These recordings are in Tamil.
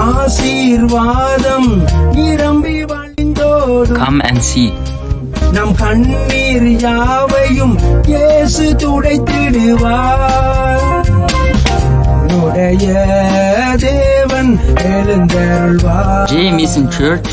ஆசீர்வாதம் நிரம்பி வாழ்ந்தோடும் கம் அண்ட் சி நம் கண்ணீர் யாவையும் இயேசு துடைத்திடுவார் உடைய தேவன் எழுந்தருள்வார் ஜே மிஸ் இன் சர்ச்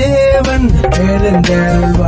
தேவன் எழுந்தருள்